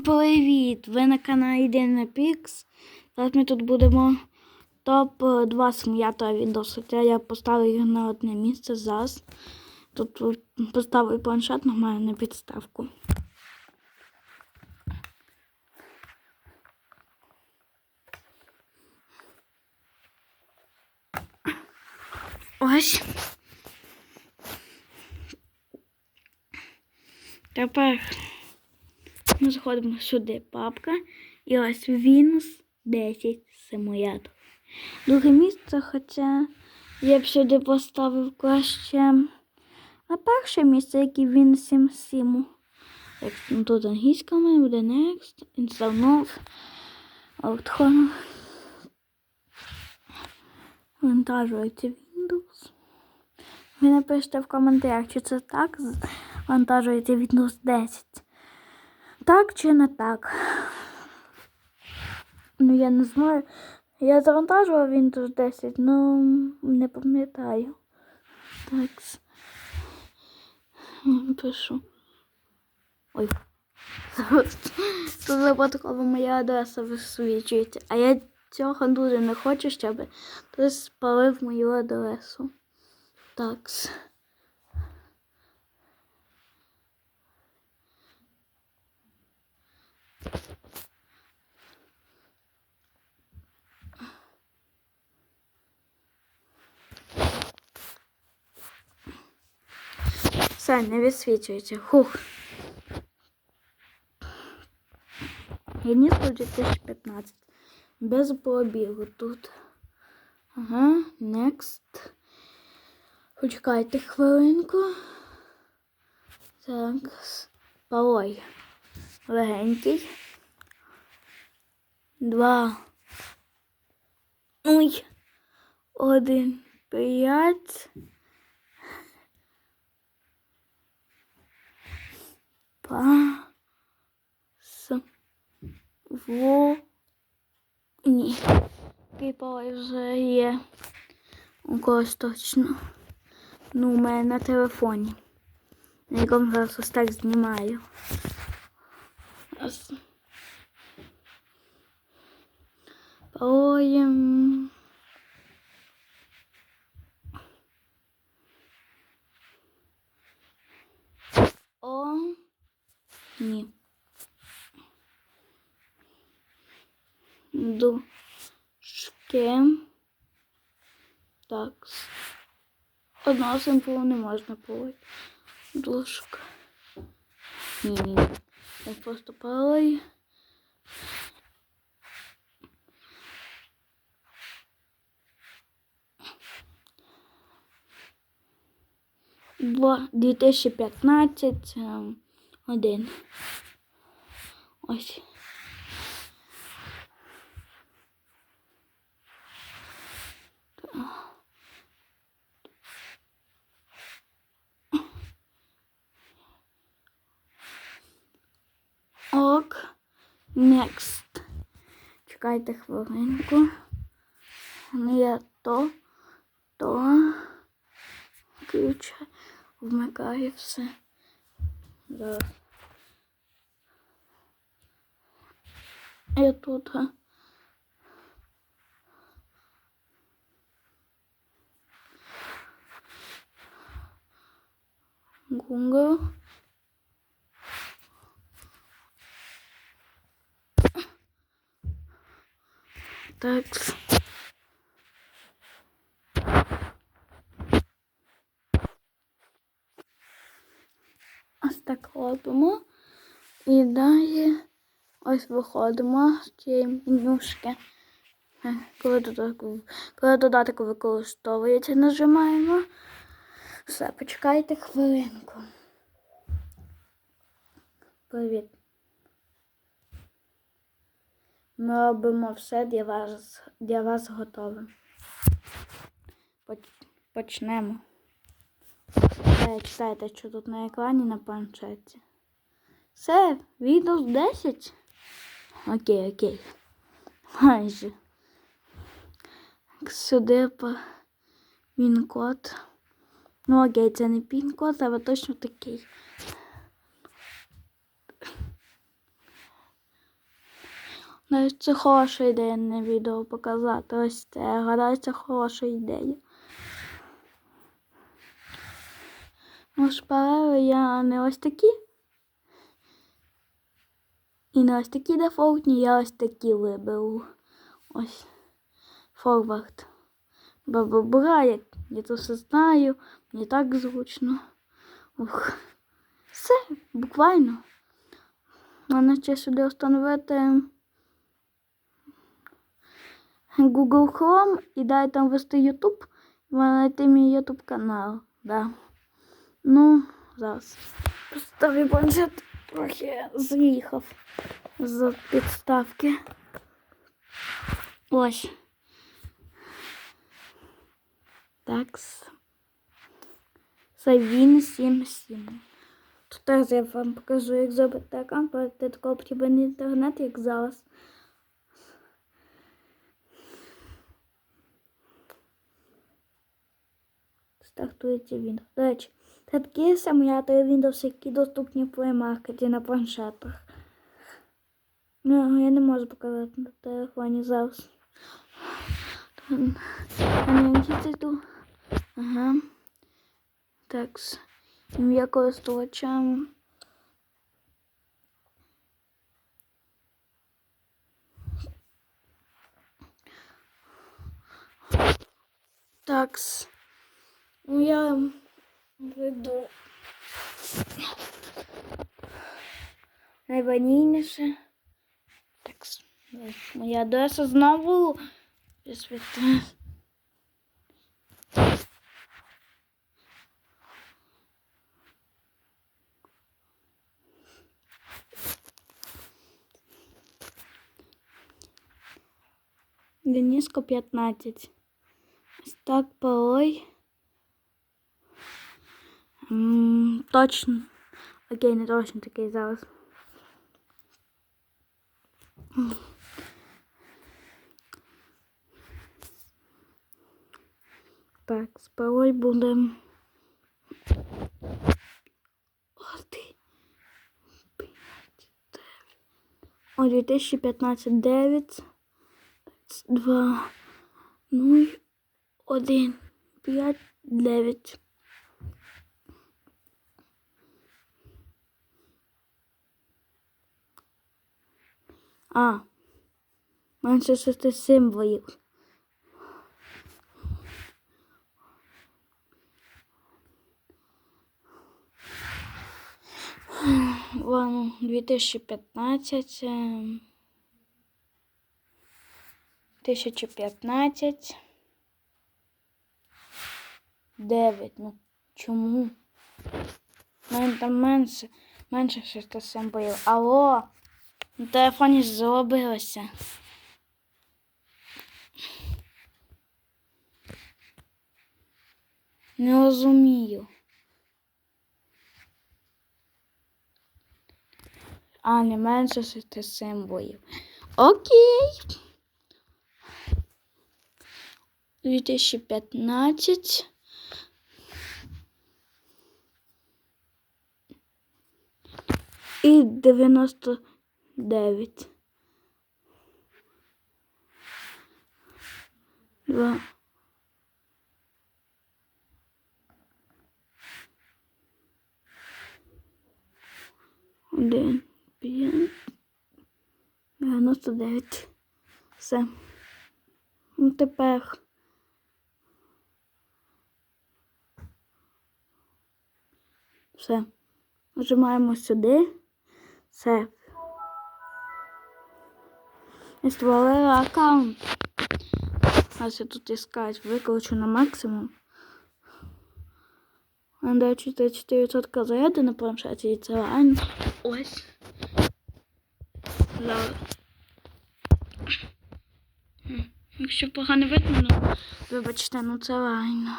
Привіт! Ви на каналі Дина Пікс. Зараз ми тут будемо топ-2 симулятора відосу. Це я поставив їх на одне місце зараз. Тут поставив планшет нормально на підставку. Ось. Тепер ми заходимо сюди, папка. І ось Windows 10 симулятор. Друге місце, хоча я б сюди поставив краще. А перше місце, як і Windows 7 Simu. Так, ну, тут англійська має буде Next, Install Outhorn. Вантажується Windows. Ви напишете в коментарях, чи це так вантажується Windows 10. Так чи не так? Ну, я не знаю. Я завантажував Windows 10, ну не пам'ятаю. Так. Пишу. Ой. Тут випадково моя адреса висвічується. А я цього дуже не хочу, щоб хтось спалив мою адресу. Так. Все, не висвічується. Хух. Єдніство 2015. Без пробігу тут. Ага, next. Почекайте хвилинку. Так. Пароль. Легенький. Два. Ой. Один. П'ять. Па. С. Во. Ні. Такий пароль вже є. У когось точно. Ну, у мене на телефоні. На якому зараз ось так знімаю. Раз. Паролем. О. Ні. Дужки. Так. Одного символу не можна полити. Дужка. Ні, ні. Я просто. Два- 2015 ем, один. Ось. Ок. Next. Чекайте хвилинку. Ну я то, то включаю, вмикаю все. Зараз. Я тут. а. Google. Так. Ось так робимо. І далі ось виходимо з цієї менюшки. Е, Коли додаток, коли додаток використовується, нажимаємо. Все, почекайте хвилинку. Привіт. Ми робимо все для вас, для вас готове. Почнемо. Е, Читайте, що тут на екрані на планшеті. Все, Windows 10. Окей, окей. Майже. Сюди по пін-код. Ну окей, це не пін-код, але точно такий. Навіть це хороша ідея на відео показати. Ось це. Гадаю, це хороша ідея. Ну, шпалери я не ось такі. І не ось такі дефолтні, я ось такі виберу. Ось. Форвард. Баба брає, я це все знаю, мені так зручно. Ух. Все, буквально. Мене ще сюди встановити Google Chrome і дай там ввести YouTube, і знайти мій YouTube канал. Да. Ну, зараз. Поставлю планшет трохи з'їхав з підставки. Ось. Такс. Це він 77. Тут я вам покажу, як зробити аккаунт, проте такого потрібен інтернет, як зараз. Стартується він. До речі, такі симулятори Windows, які доступні в Play Market на планшетах. Ну, я не можу показати на телефоні зараз. Тут. Ага. Так. Ім'я користувача. Такс. Ну, я веду найванійніше. Такс. Моя адреса знову. Висвітлю. Дениско 15. Ось так пароль. М, Точно. Окей, не точно такий зараз. Так, з пароль буде. Один, п'ять. О, 2015 9, 2, 0, 1, 5, 9. А, менше шести символів. Ладно, 2015. ем, 1015. 9. Ну чому? Там менше, менше 6 символів. Алло, на телефоні зробилося. Не розумію. А, не менше шести символів. Окей. 2015. І 99. Два. Один, п'ять, дев'яносто дев'ять. Все. Ну тепер. Все. Нажимаємо сюди. Все. І створили аккаунт. Ось я тут іскать, викличу на максимум. Надо 4% заряду на планшеті і це реально. Ось. Зараз. М, Якщо погано видно, ну, вибачте, ну це реально.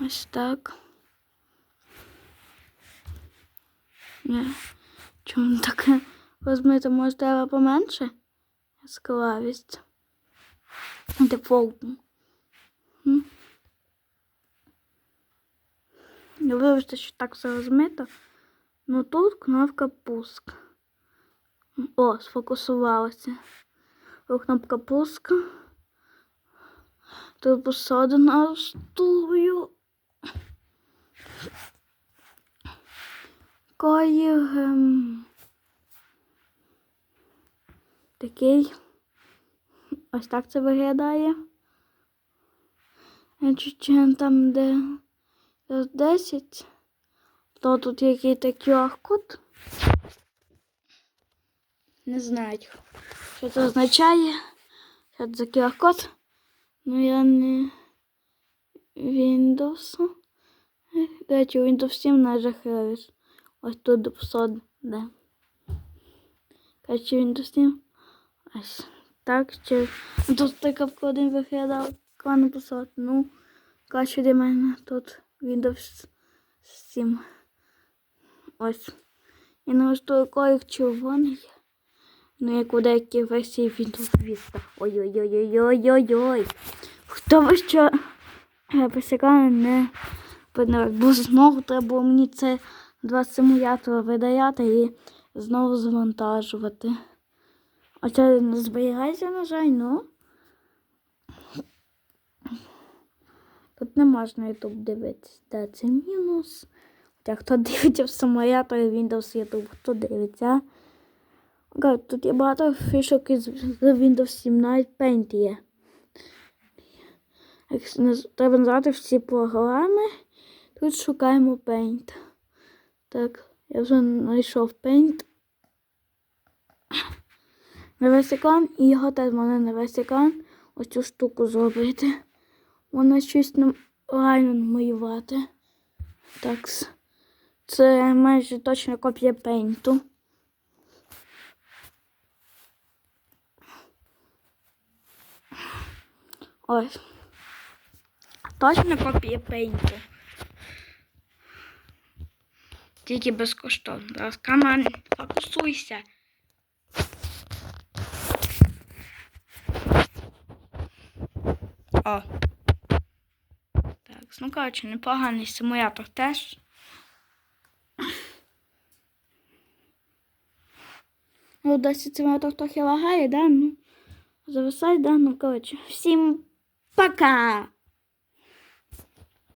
Ось так. Ні. Чому таке Може треба поменше? Яскравість. Дефолтну. Вибачте, що так все розмито. Ну тут кнопка пуск. О, сфокусувалося. О, кнопка пуска. Тут посаду налаштую. Колір. ем, Такий. Ось так це виглядає. Якщо там, де 10, то тут який такий QR-код. Не знаю, що це означає. Що це за QR-код. Ну я не Windows. До Windows 7 на Жахерис. Ось тут дописод, де. Короче, Windows 7. Ось так. Ну, Тут така вкладин виглядав. Клану писати. Ну, краще для мене тут Windows 7. Ось. І налаштую колір червоний. Ну, як у деяких версій Windows Vista. Ой-ой-ой-ой-ой-ой-ой. Хто ви що пересікали не подивився, бо знову треба було мені це два симулятора видаляти і знову завантажувати. А це не зберігається, на жаль, ну. Тут не можна YouTube дивитися. Де це мінус. Хоча хто дивиться в симулятор Windows YouTube, хто дивиться. Окей, тут є багато фішок із Windows 7, навіть Paint є. Треба назвати всі програми. Тут шукаємо Paint. Так, я вже знайшов Paint. Весь екран і його теж можна на весь екран ось цю штуку зробити. Можна щось нам реально намалювати. Так. Це майже точна копія Paint. Ось. Точно копія пейнту. Тільки безкоштовно. Зараз каман, фокусуйся. О. Так, ну коротше, непоганий симулятор теж. Ну, досить симулятор трохи лагає, да? Ну, зависай, да? Ну, коротше, всім пока!